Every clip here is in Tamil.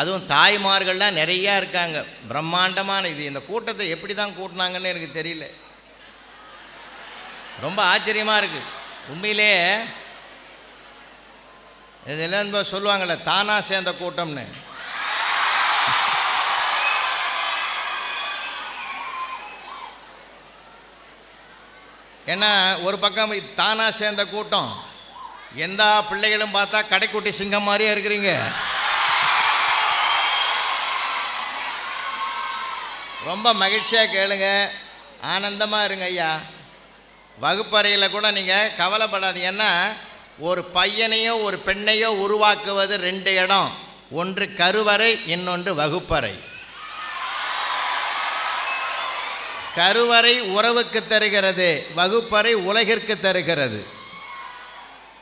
அதுவும் தாய்மார்கள்லாம் நிறையா இருக்காங்க. பிரம்மாண்டமான இது. இந்த கூட்டத்தை எப்படி தான் கூட்டினாங்கன்னு எனக்கு தெரியல. ரொம்ப ஆச்சரியமாக இருக்குது உண்மையிலே இதெல்லாம் சொல்லுவாங்கள்ல தானாக சேர்ந்த கூட்டம்னு. ஏன்னா ஒரு பக்கம் தானாக சேர்ந்த கூட்டம். எந்த பிள்ளைகளும் பார்த்தா கடைக்குட்டி சிங்கம் மாதிரியே இருக்கிறீங்க. ரொம்ப மகிழ்ச்சியாக கேளுங்க. ஆனந்தமாக இருங்க ஐயா. வகுப்பறையில் கூட நீங்கள் கவலைப்படாதீங்கன்னா ஒரு பையனையோ ஒரு பெண்ணையோ உருவாக்குவது ரெண்டு இடம். ஒன்று கருவறை இன்னொன்று வகுப்பறை. கருவறை உறவுக்கு தருகிறது. வகுப்பறை உலகிற்கு தருகிறது.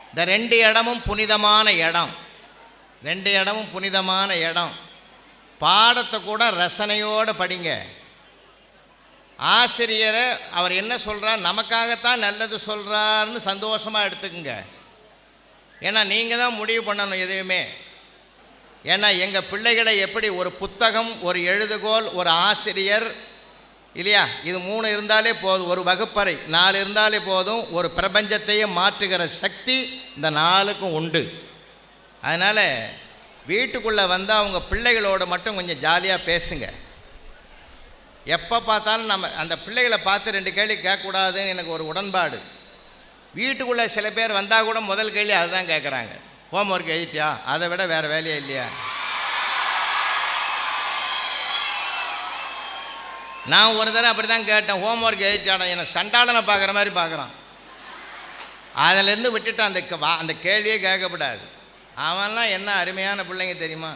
இந்த ரெண்டு இடமும் புனிதமான இடம். ரெண்டு இடமும் புனிதமான இடம். பாடத்தை கூட ரசனையோடு படிங்க. ஆசிரியரை அவர் என்ன சொல்கிறார் நமக்காகத்தான் நல்லது சொல்கிறாருன்னு சந்தோஷமாக எடுத்துக்கோங்க. ஏன்னா நீங்கள் தான் முடிவு பண்ணணும் எதையுமே. ஏன்னா எங்கள் பிள்ளைகளை எப்படி ஒரு புத்தகம் ஒரு எழுதுகோல் ஒரு ஆசிரியர் இல்லையா? இது மூணு இருந்தாலே போதும். ஒரு வகுப்பறை நாலு இருந்தாலே போதும். ஒரு பிரபஞ்சத்தையே மாற்றுகிற சக்தி இந்த நாளுக்கும் உண்டு. அதனால் வீட்டுக்குள்ளே வந்தால் அவங்க பிள்ளைகளோட மட்டும் கொஞ்சம் ஜாலியாக பேசுங்க. எப்போ பார்த்தாலும் நம்ம அந்த பிள்ளைகளை பார்த்து ரெண்டு கேள்வி கேட்கக்கூடாதுன்னு எனக்கு ஒரு உடன்பாடு. வீட்டுக்குள்ளே சில பேர் வந்தால் கூட முதல் கேள்வி அதுதான் கேட்குறாங்க. ஹோம் ஒர்க் எழுதிட்டியா? அதை விட வேறு வேலையே இல்லையா? நான் ஒரு தடவை அப்படி தான் கேட்டேன். ஹோம் ஒர்க் எழுதிட்டாடா என்னை சண்டாளனை பார்க்குற மாதிரி பார்க்குறான். அதிலேருந்து விட்டுட்டு அந்த வா- அந்த கேள்வியே கேட்கக்கூடாது அவன்லாம் என்ன அருமையான பிள்ளைங்க தெரியுமா?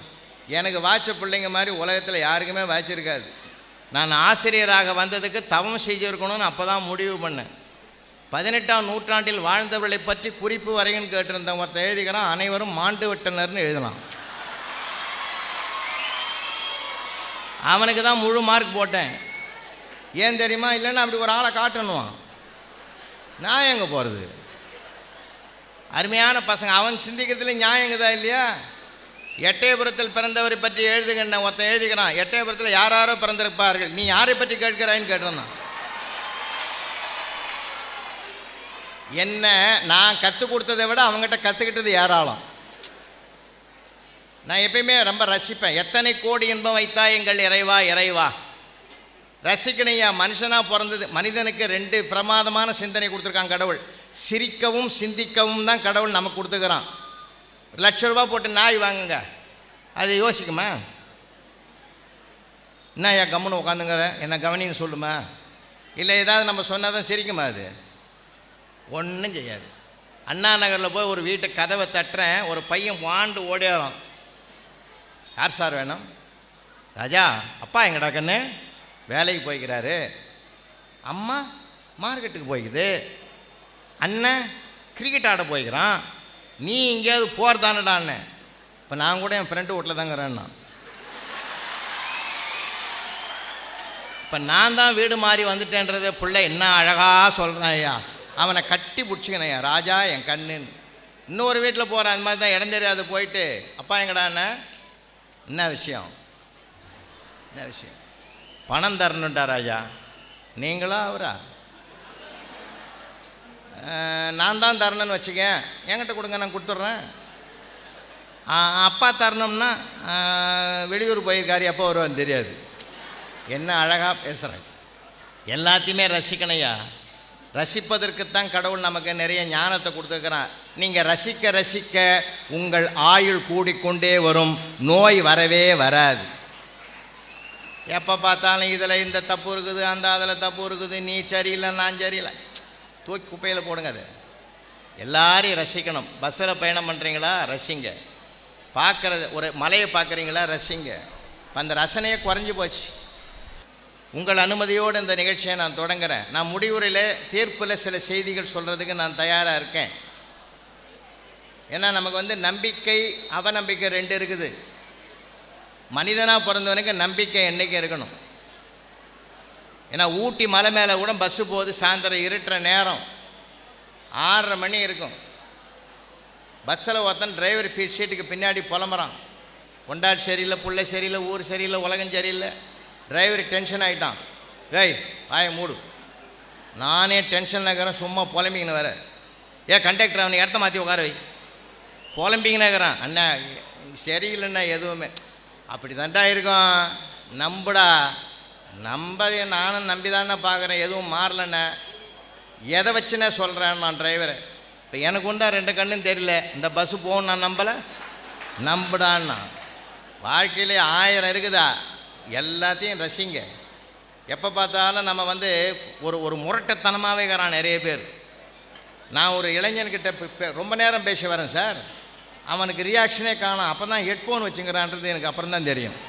எனக்கு வாய்ச்ச பிள்ளைங்க மாதிரி உலகத்தில் யாருக்குமே வாய்ச்சிருக்காது நான் ஆசிரியராக வந்ததுக்கு தவம் செஞ்சுருக்கணும்னு அப்போ தான் முடிவு பண்ணேன். பதினெட்டாம் நூற்றாண்டில் வாழ்ந்தவர்களை பற்றி குறிப்பு வரையும் கேட்டிருந்தவன் ஒருத்தன் எழுதிக்கிறான் அனைவரும் மாண்டு விட்டனர்னு எழுதலாம். அவனுக்கு தான் முழு மார்க் போட்டேன். ஏன் தெரியுமா? இல்லைன்னா அப்படி ஒரு ஆளை காட்டணுவான். நான் எங்கே போகிறது அருமையான பசங்க. அவன் சிந்திக்கிறதுல நியாயங்குதா இல்லையா? எட்டயபுரத்தில் பிறந்தவரை பற்றி எழுதுகின்ற ஒருத்தன் எழுதிக்கிறான். எட்டயபுரத்தில் யார் யாரோ பிறந்திருப்பார்கள். நீ யாரை பற்றி கேட்கிறாயின்னு கேட்டிருந்தான் என்ன நான் கற்றுக் கொடுத்ததை விட அவங்ககிட்ட கற்றுக்கிட்டது ஏராளம். நான் எப்பயுமே ரொம்ப ரசிப்பேன். எத்தனை கோடி இன்பம் வைத்தா எங்கள் இறைவா இறைவா. ரசிக்கணையா மனுஷனாக பிறந்தது மனிதனுக்கு ரெண்டு பிரமாதமான சிந்தனை கொடுத்துருக்கான் கடவுள். சிரிக்கவும் சிந்திக்கவும் தான் கடவுள் நமக்கு கொடுத்துக்கிறான். லட்ச ரூபா போட்டு நாய் வாங்குங்க. அது யோசிக்குமா? என்ன ஐயா கம்முன்னு உட்காந்துங்கிற என்ன கவனின்னு சொல்லுமா? இல்லை ஏதாவது நம்ம சொன்னால் தான் சிரிக்குமா அது? ஒன்றும் செய்யாது. அண்ணா நகரில் போய் ஒரு வீட்டு கதவை தட்டுறேன். ஒரு பையன் வாண்டு ஓடியாரான் யார் சார் வேணும்? ராஜா அப்பா எங்கடா கண்ணு? வேலைக்கு போய்க்கிறாரு. அம்மா மார்க்கெட்டுக்கு போய்க்குது. அண்ணன் கிரிக்கெட் ஆட போய்க்கிறான். நீ எங்கேயாவது அண்ணன் இப்போ நான் கூட என் ஃப்ரெண்டு வீட்டில் தாங்கிறேன்னா இப்போ நான் தான் வீடு மாறி வந்துட்டேன்றது பிள்ளை என்ன அழகாக சொல்கிறான் ஐயா. அவனை கட்டி பிடிச்சிக்கணையா ராஜா என் கண்ணுன்னு. இன்னொரு வீட்டில் போகிறேன் அந்த மாதிரி தான் இடம் தெரியாது போயிட்டு அப்பா எங்கடாண்ணே என்ன விஷயம்? என்ன விஷயம்? பணம் தரணுண்டா ராஜா. நீங்களா அவரா? நான் தான் தரணும்னு வச்சுக்க என்கிட்ட கொடுங்க நான் கொடுத்துட்றேன். அப்பா தரணும்னா வெளியூர் போயிருக்காரு எப்போ வருவான்னு தெரியாது. என்ன அழகாக பேசுகிறேன் எல்லாத்தையுமே ரசிக்கணையா ரசிப்பதற்குத்தான் கடவுள் நமக்கு நிறைய ஞானத்தை கொடுத்துருக்கிறான். நீங்கள் ரசிக்க ரசிக்க உங்கள் ஆயுள் கூடிக்கொண்டே வரும். நோய் வரவே வராது. எப்போ பார்த்தாலும் இதில் இந்த தப்பு இருக்குது அந்த அதில் தப்பு இருக்குது. நீ சரியில்லை நான் சரியில்லை. தூக்கி குப்பையில் போடுங்க அது. எல்லாரையும் ரசிக்கணும். பஸ்ஸில் பயணம் பண்ணுறீங்களா ரசிங்க. பார்க்குறது ஒரு மலையை பார்க்குறீங்களா? ரசிங்க. அந்த ரசனையே குறைஞ்சி போச்சு. உங்கள் அனுமதியோடு இந்த நிகழ்ச்சியை நான் தொடங்குறேன். நான் முடிவுரையில் தீர்ப்பில் சில செய்திகள் சொல்கிறதுக்கு நான் தயாராக இருக்கேன். ஏன்னா நமக்கு வந்து நம்பிக்கை அவநம்பிக்கை ரெண்டு இருக்குது. மனிதனாக பிறந்தவனுக்கு நம்பிக்கை என்றைக்கு இருக்கணும்? ஏன்னா ஊட்டி மலை மேலே கூட பஸ்ஸு போகுது சாயந்தரம் இருட்டுற நேரம். ஆறரை மணி இருக்கும். பஸ்ஸில் ஒருத்தன் டிரைவர் பீட் சீட்டுக்கு பின்னாடி புலம்புறான். பொண்டாட்டி சரியில்லை பிள்ளை சரியில்லை ஊர் சரியில்லை உலகம் சரியில்லை. டிரைவர் டென்ஷன் ஆகிட்டான் ஏய் வாயை மூடு. நானே டென்ஷனில் இருக்கிறேன் சும்மா புலம்பிங்கன்னு வேற. ஏ கண்டக்டர் அவனை இடத்த மாற்றி உட்கார வை. புலம்பிங்கன்னு இருக்கிறான். அண்ணா சரியில்லைண்ணா எதுவுமே. அப்படி தான்டா இருக்கும். நம்புடா. நம்ப நானும் நம்பி தானே பார்க்குறேன். எதுவும் மாறலண்ணே. எதை வச்சுனே சொல்கிறேன் நான் டிரைவரை இப்போ எனக்கு உண்டா ரெண்டு கண்ணும் தெரியல. இந்த பஸ்ஸு போகும் நான் நம்பலை. நம்புடான்னா வாழ்க்கையிலே ஆயிரம் இருக்குதா? எல்லாத்தையும் ரசிங்க எப்போ பார்த்தாலும் நம்ம வந்து ஒரு ஒரு முரட்டத்தனமாகவே இருக்கிறான் நிறைய பேர். நான் ஒரு இளைஞன்கிட்ட ரொம்ப நேரம் பேசி வரேன் சார். அவனுக்கு ரியாக்ஷனே காணும். அப்போ தான் ஹெட்ஃபோன் வச்சுங்கிறான்றது எனக்கு அப்புறம் தான் தெரியும்.